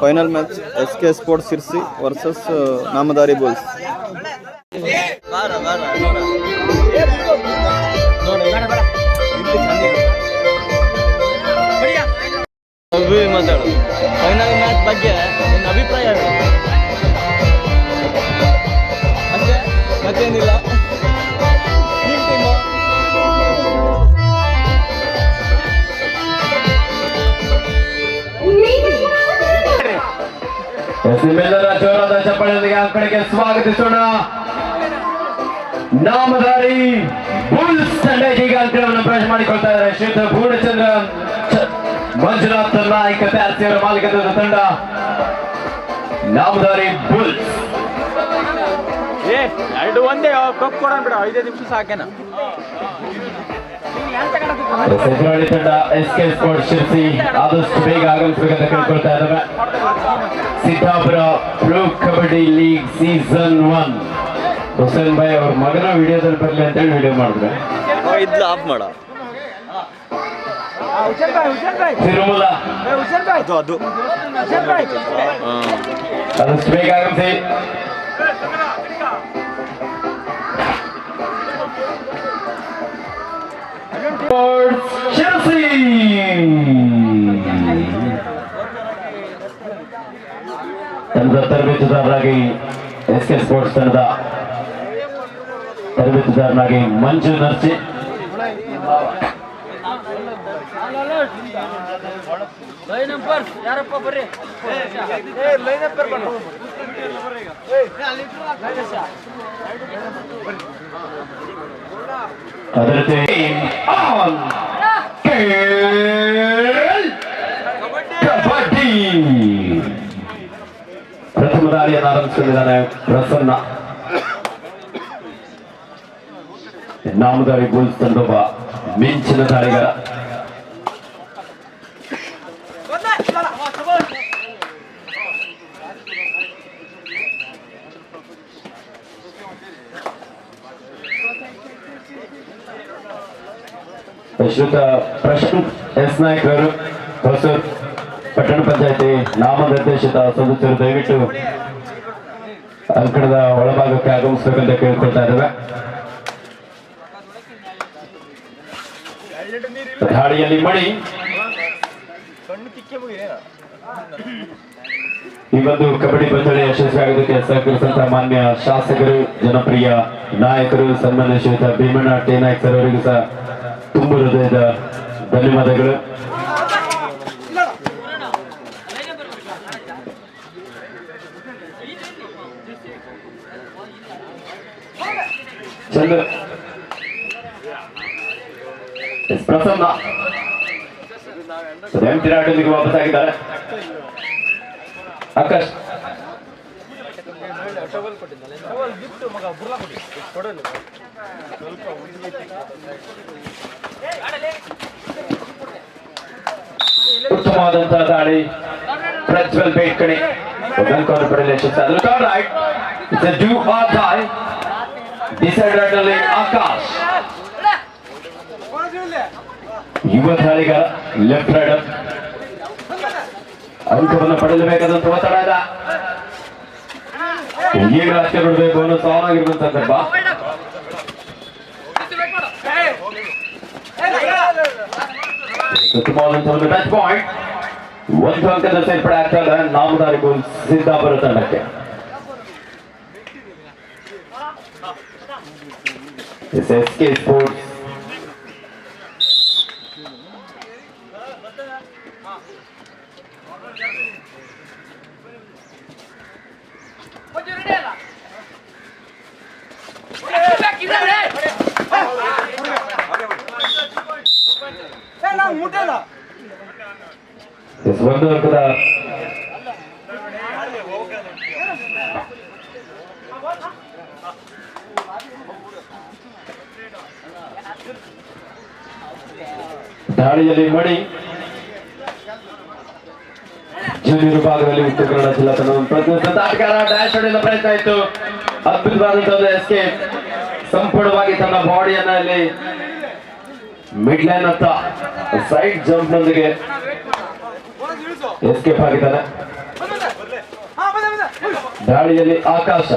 Final match S K sports Sirsi versus Namdhari bulls ಮಾತಾಡು. Final match ಬಗ್ಗೆ ನಿನ್ನ ಅಭಿಪ್ರಾಯ? ಅಷ್ಟೇ ಮತ್ತೇನಿಲ್ಲ? ನಿಮ್ಮೆಲ್ಲರ ಜೋರಾದ ಚಪ್ಪಳಿಗೆ ಆ ಕಡೆಗೆ ಸ್ವಾಗತಿಸೋಣ. ನಾಮಧಾರಿ ಬುಲ್ಸ್ ತಂಡ ಈಗ ಅಂಕಣವನ್ನು ಪ್ರವೇಶ ಮಾಡಿಕೊಳ್ತಾ ಇದ್ದಾರೆ. ಶ್ರೀಯುತ ಪೂರ್ಣಚಂದ್ರ ಮಂಜುನಾಥ್ ನಾಯಕತೆ ಆರ್ಸಿಯವರ ಮಾಲೀಕತ್ವದ ತಂಡ. ನಾಮಧಾರಿ ಬುಲ್ಸ್. ಏ ಎರಡು ಒಂದೇ ಕಪ್ ಕೊಡೋಣ ಬಿಡ ಐದೇ ನಿಮಿಷ ಸಾಕೇನ. ತಂಡ ಎಸ್ ಕೆ ಸ್ಪೋರ್ಟ್ ಶಿರ್ಸಿ ಆದಷ್ಟು ಬೇಗ ಆಗಮಿಸಬೇಕಂತ ಕೇಳ್ಕೊಳ್ತಾ ಇದ್ದಾವೆ Siddapur pro kabaddi league season one. Hussain Bhai ಅವ್ರ ಮಗನ ವಿಡಿಯೋದಲ್ಲಿ ಬರಲಿ ಅಂತೇಳಿ ವಿಡಿಯೋ ಮಾಡಿದ್ರೆ. ಇದ್ಲು ಆಫ್ ಮಾಡ. ತಿರುಮಲ. ಅದು ಅದು. ಆದಷ್ಟು ಬೇಗ ಆಗಮಿಸಿ ತರಬೇತುದಾರರಾಗಿ ಎಸ್ ಕೆ ಸ್ಪೋರ್ಟ್ಸ್ ತಂಡದ ತರಬೇತುದಾರನಾಗಿ ಮಂಜು ನರ್ಸಿ. ಯಾರಪ್ಪ ಬರ್ರಿ ಅದೇ ರೀತಿ ಆನ್ ಕಬಡ್ಡಿ ಪ್ರಥಮ ದಾಳಿಯನ್ನು ಆರಂಭಿಸುತ್ತಿದ್ದಾನೆ ಪ್ರಸನ್ನ ನಾಮದಾರಿ ಬುಲ್ಸ್ ತಂಡೊಬ್ಬ ಮಿಂಚಿನ ದಾಳಿಗಾರ ಶ್ರೀಯುತ ಪ್ರಶಾಂತ್ ಎಸ್ ನಾಯ್ಕ್ ಅವರು ಹೊಸೂರು ಪಟ್ಟಣ ಪಂಚಾಯತಿ ನಾಮನಿರ್ದೇಶಿತ ಸದಸ್ಯರು ದಯವಿಟ್ಟು ಅಂಕಣದ ಒಳಭಾಗಕ್ಕೆ ಆಗಮಿಸಬೇಕಂತ ಕೇಳ್ಕೊಳ್ತಾ ಇದ್ದೇವೆ. ದಾಳಿಯಲ್ಲಿ ಮಳಿ ಈ ಒಂದು ಕಬಡ್ಡಿ ಪಂದ್ಯಾವಳಿ ಯಶಸ್ವಿಯಾಗೋದಕ್ಕೆ ಸಹಕರಿಸಿದಂತಹ ಮಾನ್ಯ ಶಾಸಕರು, ಜನಪ್ರಿಯ ನಾಯಕರು, ಸನ್ಮಾನ್ಯ ಶ್ರೀಯುತ ಭೀಮಣ್ಣ, ಟಿ ನಾಯಕ್ ಸರ್ ಅವರಿಗೂ ಸಹ ತುಂಬ ಹೃದಯದ ಧನ್ಯವಾದಗಳು. ಚಂದ್ರ ಪ್ರಸನ್ನ ಎಂಟಿ ನಾಟೊಂದಿಗೆ ವಾಪಸ್ ಆಗಿದ್ದಾರೆ. ಆಕಾಶ್ ಉತ್ತಮವಾದಂತಹ ದಾಳಿ. ಪ್ರಜ್ವಲ್ ಅಂಕವನ್ನು ಪಡೆಯಲು ಯಶಸ್ಸಾದರು. Raid it's do or die Akash. ಯುವ ದಾಳಿಗಾರ ಲೆಫ್ಟ್ ರೈಡರ್ ಅಂಕವನ್ನು ಪಡೆಯಲೇಬೇಕಾದಂತ ಒತ್ತಡ ಈಗ ಅಷ್ಟೇ ಬಿಡಬೇಕು ಅನ್ನೋ ಸಾನ್ ಆಗಿರುವಂತ ಸಂದರ್ಭ ಒಂದು ಪಾಯಿಂಟ್ ಒಂದು ಅಂಕದ ಸೇರ್ಪಡೆ ಆಗ್ತಾ ನಾಮದಾರಿ ಸಿದ್ದಾಪುರ ತಂಡಕ್ಕೆ. S S K sports S ದಾಳಿಯಲ್ಲಿ ಮಣಿ. ಜೂನಿಯರ್ ವಿಭಾಗದಲ್ಲಿ ಉತ್ತರ ಕನ್ನಡ ಜಿಲ್ಲಾ ತಂಡವನ್ನು ಆಟಗಾರ ಡ್ಯಾಶ್ ಹೊಡೆಯಲು ಪ್ರಯತ್ನ ಇತ್ತು. ಅದ್ಭುತವಾದಂತಹ ಒಂದು ಎಸ್ಕೇಪ್ ಸಂಪೂರ್ಣವಾಗಿ ತನ್ನ ಬಾಡಿಯನ್ನ ಇಲ್ಲಿ ಮಿಡ್ ಲೈನ್ ಅಂತ ಸೈಡ್ ಜಂಪ್ ನೊಂದಿಗೆ ಎಸ್ಕೇಪ್ ಆಗಿದ್ದಾನೆ. ದಾಳಿಯಲ್ಲಿ ಆಕಾಶ.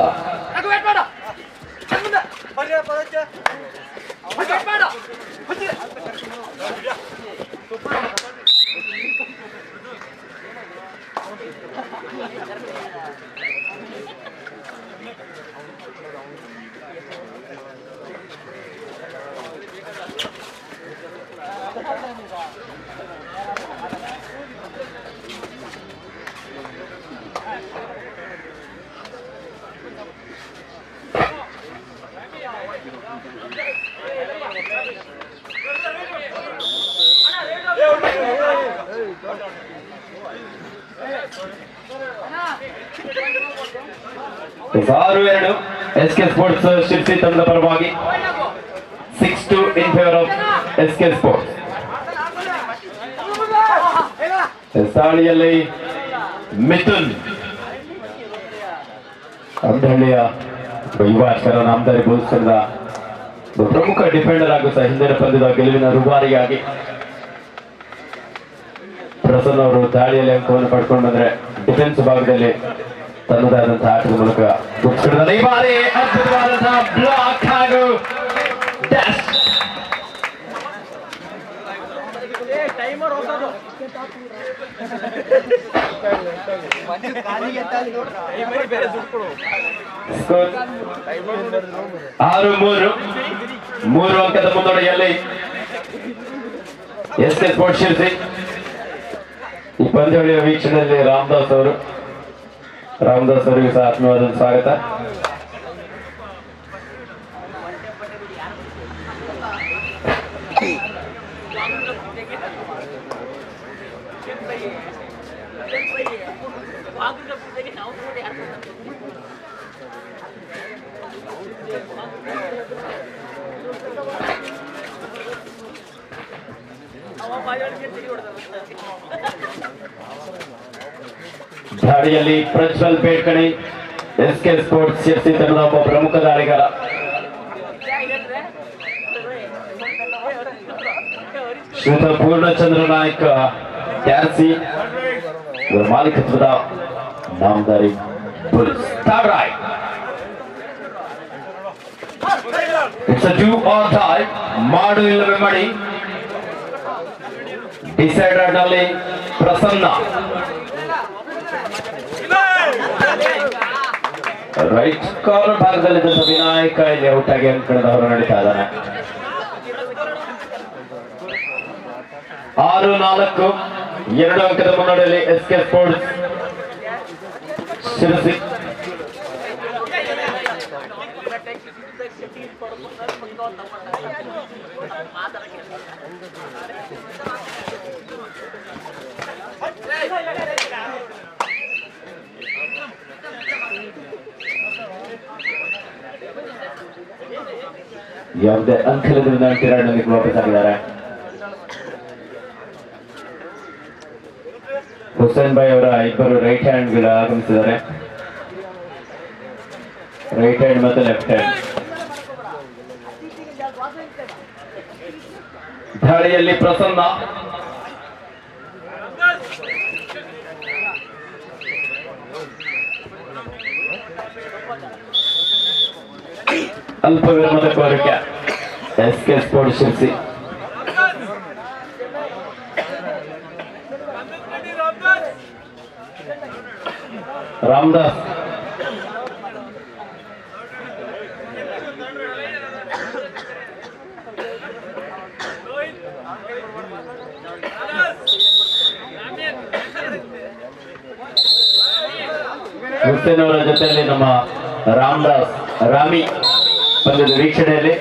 ಆರು ಎರಡು ಎಸ್ ಕೆ ಸ್ಪೋರ್ಟ್ಸ್ ಶಿರ್ಸಿ ತಂಡದ ಪರವಾಗಿ six two in favour of S K sports ದಾಳಿಯಲ್ಲಿ ಮಿಥುನ್. ಅಂಧಳ್ಳಿಯ ಯುವ ಅಕ್ಷರ ನಾಮದಾರಿ ತಂಡದ ಪ್ರಮುಖ ಡಿಫೆಂಡರ್ ಆಗುತ್ತಾ ಹಿಂದಿನ ಪಂದ್ಯದ ಗೆಲುವಿನ ರೂಪಾರಿಯಾಗಿ ಪ್ರಸನ್ನ ಅವರು ದಾಳಿಯಲ್ಲಿ ಅಂಕವನ್ನು ಪಡ್ಕೊಂಡು ಡಿಫೆನ್ಸ್ ಭಾಗದಲ್ಲಿ ತನ್ನದಾದಂತಹ ಆಟದ ಮೂಲಕ. ಈ ಬಾರಿ ಅದ್ಭುತವಾದಂತಹ ಬ್ಲಾಕ್ ಹಾಗೂ ಆರು, ಮೂರು ಮೂರು ಅಂಕದ ಮುನ್ನಡೆಯಲ್ಲಿ ಎಸ್ ಎಸ್ ಸ್ಪೋರ್ಟ್ಸ್ ಶಿರ್ಸಿ ಈ ಪಂದ್ಯಾವಳಿಯ ವೀಕ್ಷಣೆಯಲ್ಲಿ ರಾಮದಾಸ್ ಅವರು ರಾಮದಾಸ್ ಅವರಿಗೆ ಸಹ ಆತ್ಮೀಯವಾದ ಸ್ವಾಗತ. ದಾಳಿಯಲ್ಲಿ Prajwal Bedkani S K sports Sirsi ತಂಡದ ಒಬ್ಬ ಪ್ರಮುಖ ದಾಳಿಗಾರ ಶ್ರೀತ ಪೂರ್ಣಚಂದ್ರ ನಾಯ್ಕ ಟ್ಯಾಕ್ಸಿ ಇವರ ಮಾಲೀಕತ್ವದ Namdhari bulls ತಾರಾಯ್ it's a do or die ಮಾಡು ಇಲ್ಲವೇ ಮಾಡಿ. ಡಿಸೈಡರ್ನಲ್ಲಿ ಪ್ರಸನ್ನ. ರೈಟ್ ಕಾರ್ನರ್ ಭಾಗದಲ್ಲಿದ್ದಂಥ ವಿನಾಯಕ ಇಲ್ಲಿ ಔಟ್ ಆಗಿ ಅಂಕಣದ ಹೊರ ನಡೀತಾ ಇದ್ದಾನೆ. ಆರು, ನಾಲ್ಕು, ಎರಡು ಅಂಕದ ಮುನ್ನಡೆಯಲ್ಲಿ ಎಸ್ ಕೆ ಸ್ಪೋರ್ಟ್ಸ್ ಶಿರಸಿ ಯಾವುದೇ ಅಂಕಲದಿಂದ ಟಿರಾಡ್ನಲ್ಲಿ ವಾಪಸ್ ಆಗಿದ್ದಾರೆ. ಹುಸೇನ್ ಭಾಯ್ ಅವರ ಇಬ್ಬರು ರೈಟ್ ಹ್ಯಾಂಡ್ಗಳ ಆಗಮಿಸಿದ್ದಾರೆ. ರೈಟ್ ಹ್ಯಾಂಡ್ ಮತ್ತು ಲೆಫ್ಟ್ ಹ್ಯಾಂಡ್ ದಾಳಿಯಲ್ಲಿ ಪ್ರಸನ್ನ. ಅಲ್ಪ ವಿರಾಮದ ಕೋರಿಕೆ. S K sports Sirsi Ramdas Hussain ಅವರ ಜೊತೆಯಲ್ಲಿ ನಮ್ಮ ರಾಮದಾಸ್ ರಾಮಿ ಪಂದ್ಯದ ವೀಕ್ಷಣೆಯಲ್ಲಿ.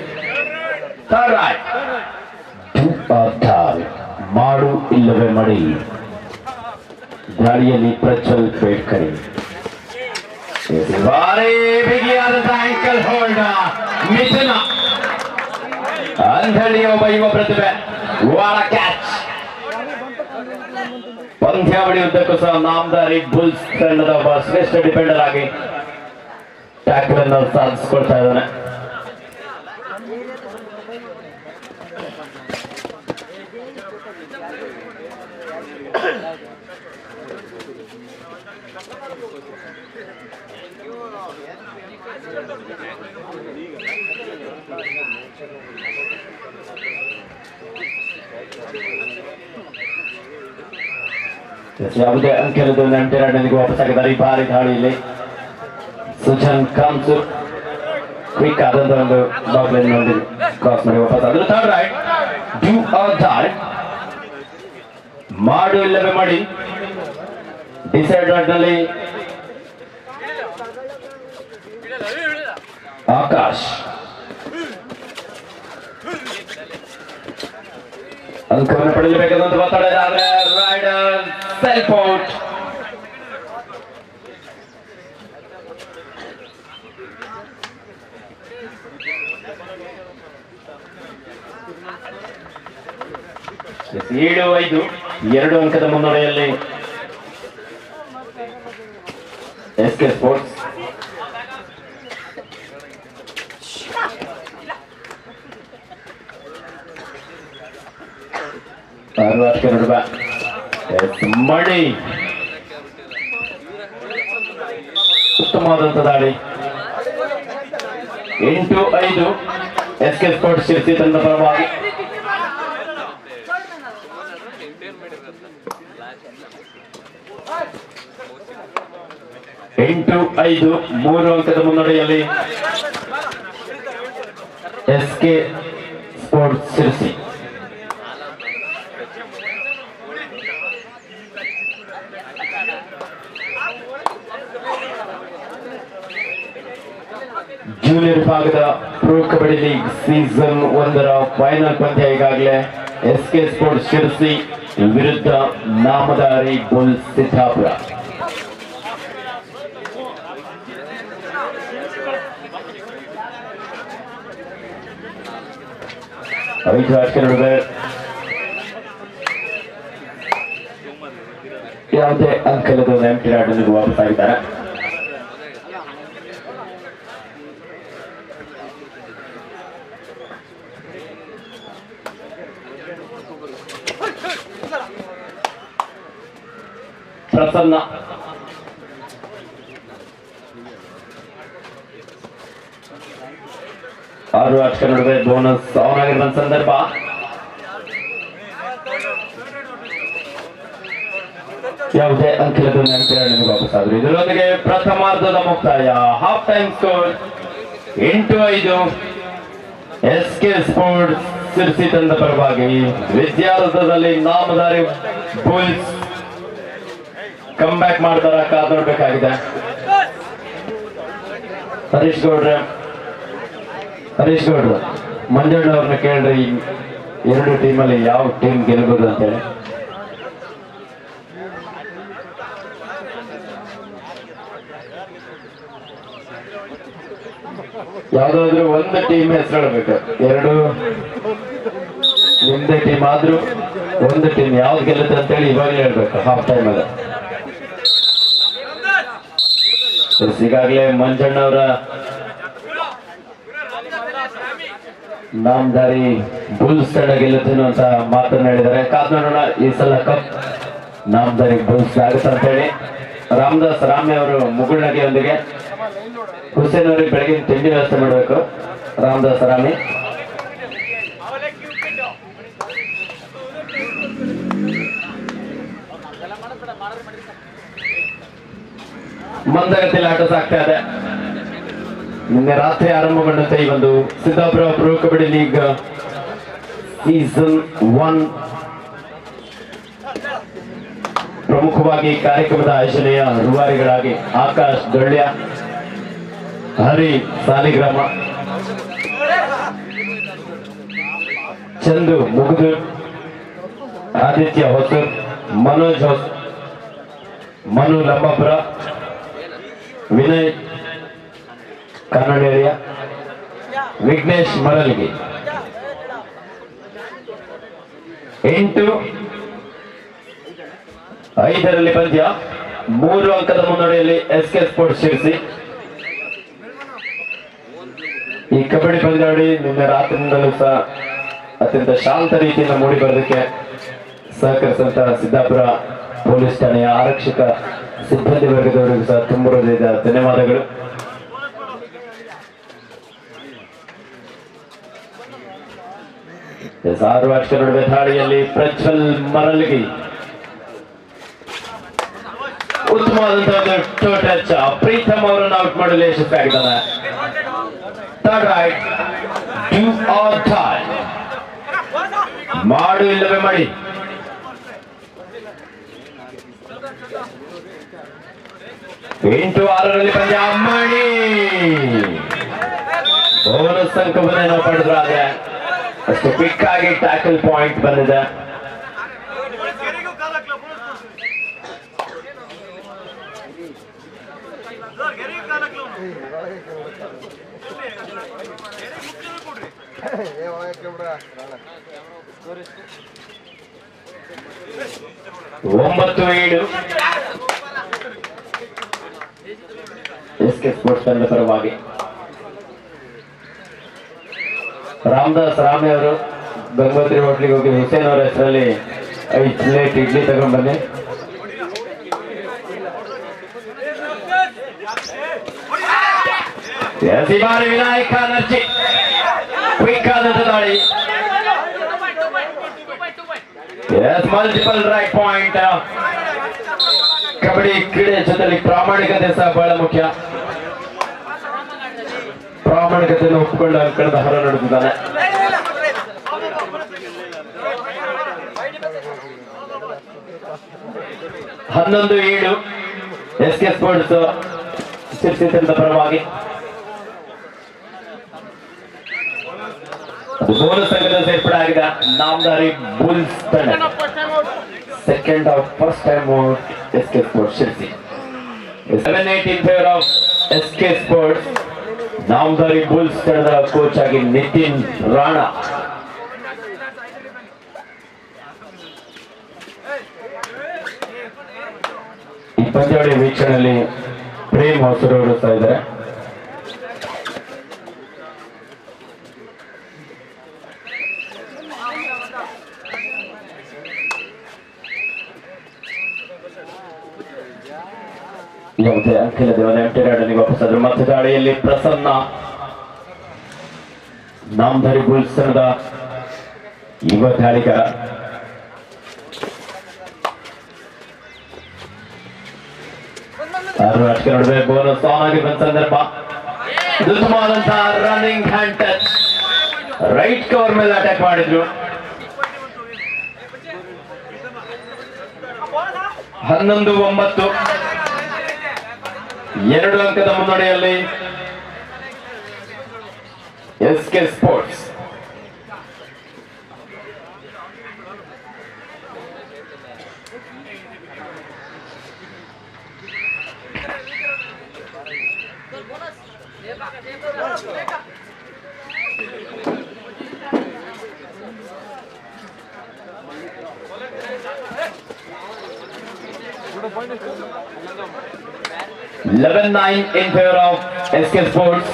Third right. Do or die. ಮಾಡು ಇಲ್ಲವೇ ಮಡಿ ಗಾಳಿಯಲ್ಲಿ ಪ್ರಜ್ವಲ್ ಬೇಡ್ಕರಿ ಭಾರಿ ಬಿಗಿಯಾದಂತಹ ಆಂಕಲ್ ಹೋಲ್ಡ್ ಮಿಥುನ ಅಂಧಳಿಯ ಒಬ್ಬ ಯುವ ಪ್ರತಿಭೆ ವಾಳ ಕ್ಯಾಚ್ ಪಂದ್ಯಾವಳಿ ಉದ್ದಕ್ಕೂ ಸಹ ನಾಮದಾರಿ ಬುಲ್ಸ್ ತಂಡದ ಒಬ್ಬ ಶ್ರೇಷ್ಠ ಡಿಫೆಂಡರ್ ಆಗಿ ಟ್ಯಾಕಲ್ ಅನ್ನು ಸಾಧಿಸಿಕೊಳ್ತಾ ಇದ್ದಾನೆ ಯಾವುದೇ ಅಂಕನದು ನಂಟೆರಡನಿಗೆ ವಾಪಸ್ಸಾಗಿ ಬರೀ ಭಾರಿ ದಾಳಿಯಲ್ಲಿ ಸುಜನ್ ಕಾಮ್ಸೂರ್ ಕ್ವಿಕ್ ಆದಂತ ಒಂದು ಬಾಲ್ ನೋಡಿ ಕ್ರಾಸ್ ಮಾಡಿ ವಾಪಸ್ ಆದ್ರು third raid do or third ಮಾಡು ಇಲ್ಲವೇ ಮಾಡಿ ಡಿಸೈಡ್ ನಲ್ಲಿ ಆಕಾಶ್. ಅಂಕವನ್ನು ಪಡೆಯಬೇಕಂತ ಮಾತಾಡಿದ್ದಾರೆ ರೈಡರ್ ಸೆಲ್ಫ್ ಔಟ್ ಏಳು ಐದು, ಎರಡು ಅಂಕದ ಮುನ್ನಡೆಯಲ್ಲಿ ಎಸ್ ಕೆ ಸ್ಪೋರ್ಟ್ಸ್ ನಡುವ ಎಸ್, ಮಣಿ. ಉತ್ತಮವಾದಂತ ದಾಳಿ. ಎಂಟು, ಐದು. ಎಸ್ ಕೆ ಸ್ಪೋರ್ಟ್ಸ್ ಶಿರ್ಸಿ ತಂಡ ಪರವಾಗಿ. ಎಂಟು, ಐದು, ಮೂರು ಅಂಕದ ಮುನ್ನಡೆಯಲ್ಲಿ S K sports Sirsi. Junior ವಿಭಾಗದ ಪ್ರೊ ಕಬಡ್ಡಿ ಲೀಗ್ ಸೀಸನ್ ಒಂದರ ಫೈನಲ್ ಪಂದ್ಯ ಈಗಾಗಲೇ ಎಸ್ ಕೆ ಸ್ಪೋರ್ಟ್ಸ್ ಶಿರಸಿ ವಿರುದ್ಧ ನಾಮದಾರಿ ಬುಲ್ ಸಿದ್ದಾಪುರ. ಐದು ಆಟಕ್ಕೆ ನಡುವೆ ಯಾವುದೇ ಅಂಕಲದ ಎಂಟಿ ಆಟನಿಗೆ ವಾಪಸ್ ಆಗಿದ್ದಾರೆ ಪ್ರಸನ್ನ. ಆರು ಆಟಕ ನಡುವೆ ಬೋನಸ್ ಅವನಾಗಿರುವ ಸಂದರ್ಭ. ಯಾವುದೇ ಅಂಕಿಲದ ನೆನಪಿರಲಿಗೆ ವಾಪಸ್ ಆದ್ರು ಇದರೊಂದಿಗೆ ಪ್ರಥಮಾರ್ಧದ ಮುಕ್ತಾಯ. ಹಾಫ್ ಟೈಮ್ ಸ್ಕೋರ್ ಎಂಟು ಐದು. ಎಸ್ ಕೆ ಸ್ಪೋರ್ಟ್ಸ್ ಸಿರ್ಸಿ ತಂದ ಪರವಾಗಿ ವಿದ್ಯಾರ್ಥದಲ್ಲಿ ನಾಮದಾರಿ ಬುಲ್ಸ್ ಕಮ್ ಬ್ಯಾಕ್ ಮಾಡ್ತಾರ ಕಾದ್ ನೋಡ್ಬೇಕಾಗಿದೆ. ಹರೀಶ್ ಗೌಡ್ರೆ, ಹರೀಶ್ ಗೌಡ್ರು, ಮಂಜಣ್ಣ ಅವ್ರನ್ನ ಕೇಳ್ರಿ ಎರಡು ಟೀಮಲ್ಲಿ ಯಾವ ಟೀಮ್ ಗೆಲ್ಬೋದು ಅಂತೇಳಿ. ಯಾವ್ದಾದ್ರು ಒಂದು ಟೀಮ್ ಹೆಸರು ಹೇಳ್ಬೇಕು ಎರಡು, ನಿಮ್ದೇ ಟೀಮ್ ಆದ್ರೂ ಒಂದು ಟೀಮ್ ಯಾವ್ದು ಗೆಲ್ಲುತ್ತೆ ಅಂತೇಳಿ ಇವಾಗಲೇ ಹೇಳ್ಬೇಕು ಹಾಫ್ ಟೈಮ್ ಅಲ್ಲಿ ಎಸ್, ಈಗಾಗಲೇ ಮಂಜಣ್ಣ ಅವರ ನಾಮದಾರಿ ಬುಲ್ಸ್ ತಂಡ ಗೆಲ್ಲುತ್ತೇನೆ ಅಂತ ಮಾತನ್ನ ಹೇಳಿದ್ದಾರೆ. ಕಾದ್ ಈ ಸಲ ಕಪ್ ನಾಮಧಾರಿ ಬುಲ್ಸ್ ಆಗುತ್ತೆ ಅಂತ ಹೇಳಿ ರಾಮದಾಸ್ ರಾಮೆ ಅವರು ಮುಗುಳ್ನಗೆಯೊಂದಿಗೆ ಹುಸೇನ್ ಅವರಿಗೆ ಬೆಳಗಿನ ತಿಂಡಿ ವ್ಯವಸ್ಥೆ ಮಾಡಬೇಕು. ರಾಮದಾಸ್ ರಾಮಿ ಮಂದಗತಿಯಲ್ಲಿ ಆಟ ಸಾಗ್ತಾ ಇದೆ. ನಿನ್ನೆ ರಾತ್ರಿ ಆರಂಭಗೊಂಡಂತೆ ಈ ಒಂದು Siddapur pro kabaddi league season one ಪ್ರಮುಖವಾಗಿ ಕಾರ್ಯಕ್ರಮದ ಆಯೋಜನೆಯ ರೂವಾರಿಗಳಾಗಿ ಆಕಾಶ್ ದೊಳ್ಳ್ಯ ಹರಿ ಸಾಲಿಗ್ರಾಮ, ಚಂದು ಮುಗುದು ಆದಿತ್ಯ ಹೊಸೂರ್, ಮನೋಜ್ ಹೊಸ, ಮನು ಲಂಬಾಪುರ ವಿನಯ್ ಕನ್ನಡೇರಿಯ ವಿಘ್ನೇಶ್ ಮರಲ್ಗಿ ಎಂಟು, ಐದರಲ್ಲಿ ಪಂದ್ಯ. ಮೂರು ಅಂಕದ ಮುನ್ನಡೆಯಲ್ಲಿ ಎಸ್ ಕೆ ಸ್ಪೋರ್ಟ್ಸ್ ಸೇರಿಸಿ. ಈ ಕಬಡ್ಡಿ ಪಂದ್ಯಾವಳಿ ನಿನ್ನೆ ರಾತ್ರಿಯಿಂದಲೂ ಸಹ ಅತ್ಯಂತ ಶಾಂತ ರೀತಿಯಿಂದ ಮೂಡಿ ಬರೋದಕ್ಕೆ ಸಹಕರಿಸಿದ್ದಾಪುರ ಸಿದ್ದಾಪುರ ಪೊಲೀಸ್ ಠಾಣೆಯ ಆರಕ್ಷಕ ಸಿಬ್ಬಂದಿ ವರ್ಗದವರಿಗೂ ಸಹ ತುಂಬ ಧನ್ಯವಾದಗಳು. ಆರು ವರ್ಷ ನಡುವೆ ದಾಳಿಯಲ್ಲಿ ಪ್ರಜ್ವಲ್ ಮರಲ್ಗಿ ಉತ್ತಮವಾದಂತಹ ಟಚ್ ಪ್ರೀತಮ್ ಅವರನ್ನು ಔಟ್ ಮಾಡಲು ಯಶಸ್ವಿಯಾಗಿದ್ದಾನೆ ಮಾಡು ಇಲ್ಲವೇ ಮಾಡಿ. ಎಂಟು ಆರರಲ್ಲಿ ಬಂದ ಅಮ್ಮಣಿ. ಬೋನಸ್ ಅಂಕವನ್ನು ಪಡೆದ್ರು ಆದ್ರೆ ಅಷ್ಟು ಕ್ವಿಕ್ ಆಗಿ ಟ್ಯಾಕಲ್ ಪಾಯಿಂಟ್ ಬಂದಿದೆ. ಒಂಬತ್ತು ಏಳು. ಎಸ್ ಕೆ ಸ್ಪೋರ್ಟ್ಸ್ ತಂಡ ಪರವಾಗಿ. ರಾಮದಾಸ್ ರಾಮೆ ಅವರು ಗಂಗೋತ್ರಿ ಹೋಟ್ಲಿಗೆ ಹೋಗಿ ಹುಸೇನ್ ಅವರ ಹೆಸರಲ್ಲಿ ಐದು ಪ್ಲೇಟ್ ಇಡ್ಲಿ ತಗೊಂಡ್ ಬನ್ನಿ. ಬಾರಿ ವಿನಾಯಕ ನರ್ಜಿ ಕ್ವಿಕ್ ಆದಂತ ದಾಳಿ ಮಲ್ಟಿಪಲ್ ರೈಟ್ ಪಾಯಿಂಟ್ ಕಬಡ್ಡಿ ಕ್ರೀಡೆ ಜೊತೆಲಿ ಪ್ರಾಮಾಣಿಕತೆ ಸಹ ಬಹಳ ಮುಖ್ಯ. ಪ್ರಾಮಾಣಿಕತೆಯನ್ನು ಒಪ್ಪಿಕೊಂಡು ಕಳೆದ ಹೊರ ನಡೆದಿದ್ದಾನೆ. ಹನ್ನೊಂದು ಏಳು ಎಸ್ ಕೆ ಸ್ಪೋರ್ಟ್ಸ್ ಶಿರ್ಸಿತಂದ ಪರವಾಗಿ. ಬೋನಸ್ ಸಂಘದ ಸೇರ್ಪಡೆ ಆಗಿದೆ Namdhari bulls second half first time S K sports Sirsi seven eight in favour of S K sports Namdhari bulls ತಂಡದ ಕೋಚ್ ಆಗಿ ನಿತಿನ್ ರಾಣಾ. ಈ ಪಂದ್ಯಾವಳಿ ವೀಕ್ಷಣೆಯಲ್ಲಿ ಪ್ರೇಮ್ ಹೊಸರು ಸಹ ಇದ್ದಾರೆ. ಯಾವುದೇ ಅಖಿಲ ದೇವನ ಎಂಟೆರಡನಿಗೆ ವಾಪಸ್ಸಾದ್ರು ಮತ್ತೆ ದಾಳಿಯಲ್ಲಿ ಪ್ರಸನ್ನ. ನಾಮಧಾರಿ ಗುಲ್ಸನದ ಯುವ ದಾಳಿಗಾರ. ಆರು ಅಷ್ಟಕ್ಕೆ ನಡುವೆ ಬೋನಸ್ ಆನ್ ಆಗಿ ಬಂದ ಸಂದರ್ಭ. ಇದು ಉತ್ತಮವಾದಂತಹ running hand touch right cover ಮೇಲೆ ಅಟ್ಯಾಕ್ ಮಾಡಿದ್ರು. ಹನ್ನೊಂದು ಒಂಬತ್ತು. ಎರಡು ಅಂಕದ ಮುನ್ನಡೆಯಲ್ಲಿ S K sports. 9 in favor of SK Sports.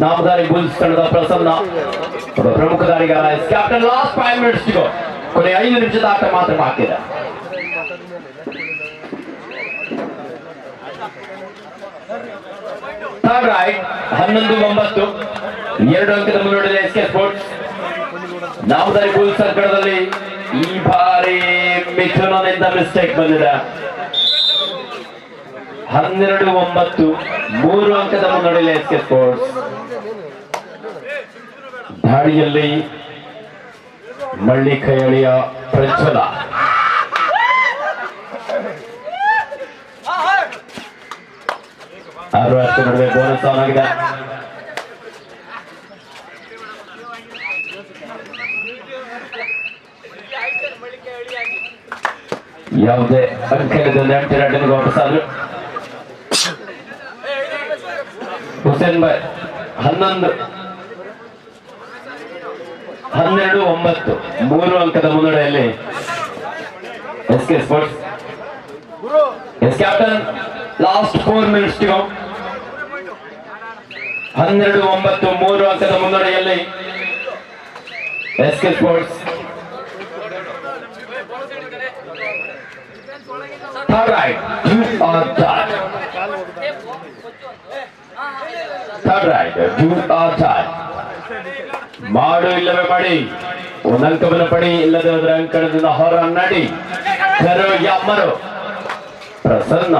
Namdhari bulls ತಂಡದ ಪ್ರಸನ್ನ. ಪ್ರಮುಖ ದಾರಿಗಾರ S captain last five minutes ಸಿಗೋ. ಕೊನೆ ಐದು ನಿಮಿಷದ ಆಟ ಮಾತ್ರ ಹಾಕಿದೆ ಹನ್ನೊಂದು ಒಂಬತ್ತು. ಎರಡು ಅಂಕದ ಮುನ್ನಡೆದ S K sports Namdhari bulls ತಂಡದಲ್ಲಿ ಈ ಬಾರಿ ಮಿಥುನನಿಂದ ಮಿಸ್ಟೇಕ್ ಬಂದಿದೆ. ಹನ್ನೆರಡು, ಒಂಬತ್ತು, ಮೂರು ಅಂಕದ ಮುನ್ನಡೆಯಲ್ಲಿ ಎಸ್ ಕೆ ಸ್ಪೋರ್ಟ್ಸ್ ದಾಳಿಯಲ್ಲಿ ಮಳ್ಳಿ ಕೈಯಳಿಯ ಪ್ರಜ್ವಲ. ಆರು ಅಷ್ಟು ನಡುವೆ ಬೋನಸ್ ಆನ್ ಆಗಿದೆ. ಯಾವುದೇ ಅಂಕದ ನೆಂಟೆರಡನಿಗೆ ವಾಪಸ್ ಆದ್ರು. ಹುಸೇನ್ ಬಾಯ್ ಹನ್ನೊಂದು. ಹನ್ನೆರಡು, ಒಂಬತ್ತು. ಮೂರು ಅಂಕದ ಮುನ್ನಡೆಯಲ್ಲಿ S K sports. S captain, last four minutes ಹನ್ನೆರಡು, ಒಂಬತ್ತು, ಮೂರು ಅಂಕದ ಮುನ್ನಡೆಯಲ್ಲಿ S K sports third raid are third third raid do or third ಮಾಡು ಇಲ್ಲವೇ ಮಾಡಿ ಒಂದು ಅಂಕವನ್ನು ಪಡಿ ಇಲ್ಲದೆ ಹೋದ್ರೆ ಅಂಕಣದಿಂದ ಹೊರ ನಡಿ ಕರು ಯಮ್ಮರು ಪ್ರಸನ್ನ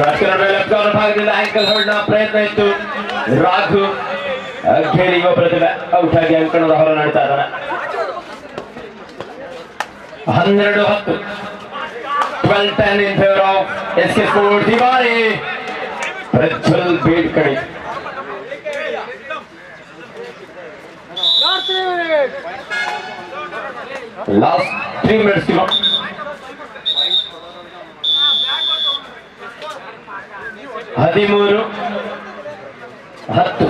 ರಾಷ್ಟ್ರ ಲೆಫ್ಟ್ ಭಾಗದಿಂದ ಆಂಕಲ್ ಹೊರಡ ಪ್ರಯತ್ನ ಇತ್ತು ರಾಘು ಖೇಳಿ ಯುವ ಪ್ರತಿಭೆ ಔಟ್ ಆಗಿ ಅಂಕಣದ ಹೊರ ನಡೀತಾ ಇದ್ದಾನೆ ಹನ್ನೆರಡು ಹತ್ತು twelve ten in favour of S K sport ಈ ಬಾರಿ ಪ್ರಜ್ವಲ್ ಬೀಡ್ ಕಡೆ ಲಾಸ್ಟ್ ತ್ರೀ ಮಿನಿಟ್ಸ್ ಹದಿಮೂರು ಹತ್ತು.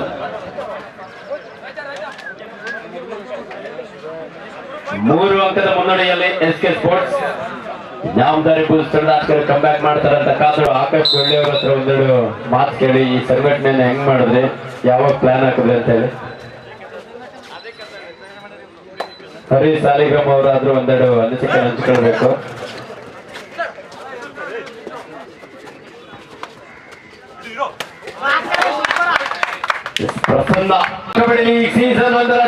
ಮೂರು ಅಂಕದ ಮುನ್ನಡೆಯಲ್ಲಿ ಎಸ್ ಕೆ ಸ್ಪೋರ್ಟ್ಸ್ ನಾಮದಾರಿ ಪುಸ್ತಕದ ಆಸ್ಕರ್ ಕಮ್ ಬ್ಯಾಕ್ ಮಾಡ್ತಾರಂತ ಕಾದ್ರು ಆಕಾಶ್ ಒಳ್ಳೆಯವ್ರ ಹತ್ರ ಒಂದೆರಡು ಮಾತು ಕೇಳಿ ಈ ಸಂಘಟನೆಯನ್ನ ಹೆಂಗ್ ಮಾಡಿದ್ರಿ, ಯಾವಾಗ ಪ್ಲಾನ್ ಹಾಕಿದ್ರಿ ಅಂತ ಹೇಳಿ. ಹರಿ ಸಾಲಿಗ್ರಾಮ್ ಅವರಾದ್ರೂ ಒಂದೆರಡು ಅನಿಸಿಕೆ ಹಂಚ್ಕೊಳ್ಬೇಕು. ಪ್ರಸನ್ನ ಸೀಸನ್ ಒಂದರ